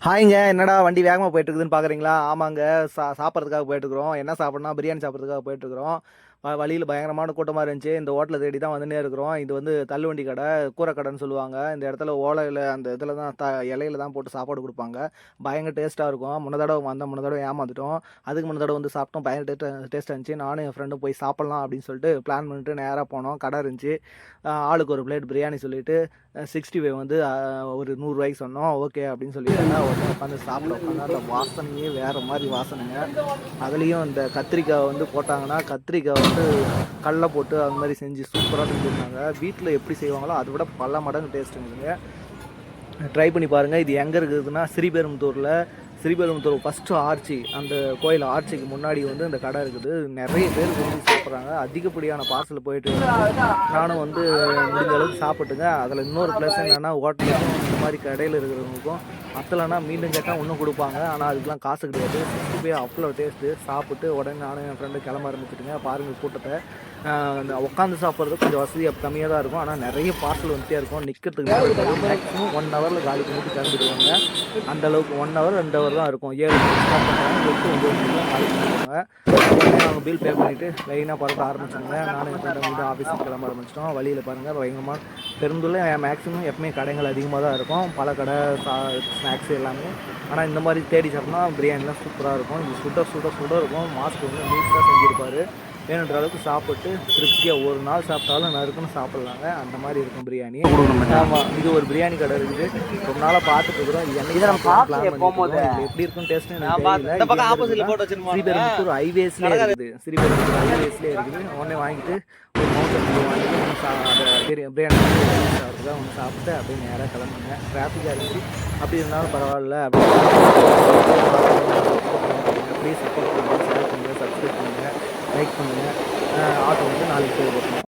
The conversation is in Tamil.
ஹாய்ங்க என்னடா வண்டி வேகமாக போயிட்டு இருக்குதுன்னு பார்க்குறீங்களா ஆமாங்க சா சாப்பிட்றதுக்காக போயிட்டுருக்குறோம் என்ன சாப்பிட்னா பிரியாணி சாப்பிட்றதுக்காக போயிட்டுருக்குறோம் வழியில் பயங்கரமான கூட்டமாக இருந்துச்சு. இந்த ஹோட்டலை தேடி தான் வந்துனே இருக்கிறோம் இது வந்து தள்ளுவண்டி கடை கூரைக்கடைன்னு சொல்லுவாங்க. இந்த இடத்துல ஓலையில் அந்த இதில் தான் த இலையில தான் போட்டு சாப்பாடு கொடுப்பாங்க. பயங்கர டேஸ்ட்டாக இருக்கும். முன்ன தடவை வந்தோம் முன்ன தடவை ஏமாந்துட்டோம். அதுக்கு முன்ன தடவை வந்து சாப்பிட்டோம். பயங்கர டேஸ்ட் டேஸ்ட்டாக இருந்துச்சு. நானும் என் ஃப்ரெண்டும் போய் சாப்பிட்லாம் அப்படின்னு சொல்லிட்டு பிளான் பண்ணிட்டு நேராக போனோம். கடை இருந்துச்சு. ஆளுக்கு ஒரு பிளேட் பிரியாணி சொல்லிட்டு சிக்ஸ்டி ஃபைவ் வந்து ஒரு நூறுரூவாய்க்கு சொன்னோம். ஓகே அப்படின்னு சொல்லிட்டு ஒருத்தர் உட்காந்து சாப்பிட உட்காந்து அந்த வாசனையே வேறு மாதிரி வாசனைங்க. அதுலேயும் இந்த கத்திரிக்காய் வந்து போட்டாங்கன்னா கத்திரிக்காய் போட்டு கடலை போட்டு அந்த மாதிரி செஞ்சு சூப்பராக செஞ்சுருந்தாங்க. வீட்டில் எப்படி செய்வாங்களோ அதை விட பல மடங்கு டேஸ்ட் இருந்துங்க ட்ரை பண்ணி பாருங்கள் இது எங்கே இருக்குதுன்னா ஸ்ரீபெரும்புத்தூரில் ஸ்ரீபெரும்புத்தூர் ஃபஸ்ட்டு ஆர்ச்சி அந்த கோயில் ஆர்ச்சிக்கு முன்னாடி வந்து இந்த கடை இருக்குது. நிறைய பேர் விரும்பி சாப்பிட்றாங்க. அதிகப்படியான பார்சல் போயிட்டு நானும் வந்து முடிஞ்ச அளவுக்கு சாப்பிட்டுங்க. அதில் இன்னொரு ப்ளஸ் என்னென்னா ஹோட்டலுக்கும் இந்த மாதிரி கடையில் இருக்கிறவங்களுக்கும் மற்றலன்னா மீண்டும் கேட்டால் இன்னும் கொடுப்பாங்க. ஆனால் அதுக்கெலாம் காசு கிடையாது. சிக்ஸ்டி போய் அவ்வளோ டேஸ்ட்டு சாப்பிட்டு உடனே நானும் என் ஃப்ரெண்டு கிளம்ப ஆரம்பிச்சிட்டுங்க. பாருங்கள் கூட்டத்தை. இந்த உட்காந்து சாப்பிட்றது கொஞ்சம் வசதி கம்மியாக தான் இருக்கும். ஆனால் நிறைய பார்சல் வந்துட்டே இருக்கும். நிற்கிறதுக்கு மேக்ஸிமம் ஒன் ஹவரில் காலி பண்ணிட்டு கிளம்பிடுவாங்க. அந்தளவுக்கு ஒன் ஹவர் ரெண்டு ஹவர் தான் இருக்கும். ஏழு ஸ்டார்ட் பண்ணுறாங்க எட்டு ஒம்பது நாங்கள் பில் பே பண்ணிவிட்டு லைனாக பறக்க ஆரம்பிச்சாங்க நானும் என் ஃப்ரெண்டு வந்து ஆஃபீஸுக்கு கிளம்ப ஆரம்பிச்சிட்டோம். வழியில் பாருங்கள் பயங்கரமாக பெருந்துள்ள மேக்ஸிமம் எப்பவுமே கடைகள் அதிகமாக தான் இருக்கும். பல கடை சா ஸ்நாக்ஸ் எல்லாமே. ஆனால் இந்த மாதிரி தேடி சாப்பிட்னா பிரியாணிலாம் சூப்பராக இருக்கும். இது சுட சுட சுட இருக்கும். மாஸ்க் வந்து நீட்டாக செஞ்சுருப்பாரு. வேணுன்ற அளவுக்கு சாப்பிட்டு திருப்தியாக ஒரு நாள் சாப்பிட்டாலும் நறுக்குன்னு சாப்பிட்லாங்க. அந்த மாதிரி இருக்கும் பிரியாணி. ஆமாம் இது ஒரு பிரியாணி கடை இருக்குது. ரொம்ப நாளாக பார்த்துட்டு இருக்கிறோம். இது என்னைக்கு இதை நம்ம plan போகும்போது. எப்படி இருக்கும் டேஸ்ட் ஸ்ரீபெரும்புத்தூர் ஹைவேஸ்லேயே இருக்குது. ஸ்ரீபெரும்புத்தூர் ஹைவேஸ்லேயே இருக்குது. உடனே வாங்கிட்டு ஒரு மவுண்டன் வியூ வாங்கிட்டு பிரியாணி சாப்பிட்டு ஒன்று சாப்பிட்டு அப்படியே நேராக கிளம்புங்க. டிராஃபிக்காக இருந்துச்சு அப்படி இருந்தாலும் பரவாயில்ல அப்படி ப்ளீஸ் சப்போர்ட் பண்ணுங்கள் ஷேர் பண்ணுங்கள் சப்ஸ்கிரைப் பண்ணுங்கள் லைக் பண்ணுங்கள் ஆட்டோ வந்து நாளைக்கு போய்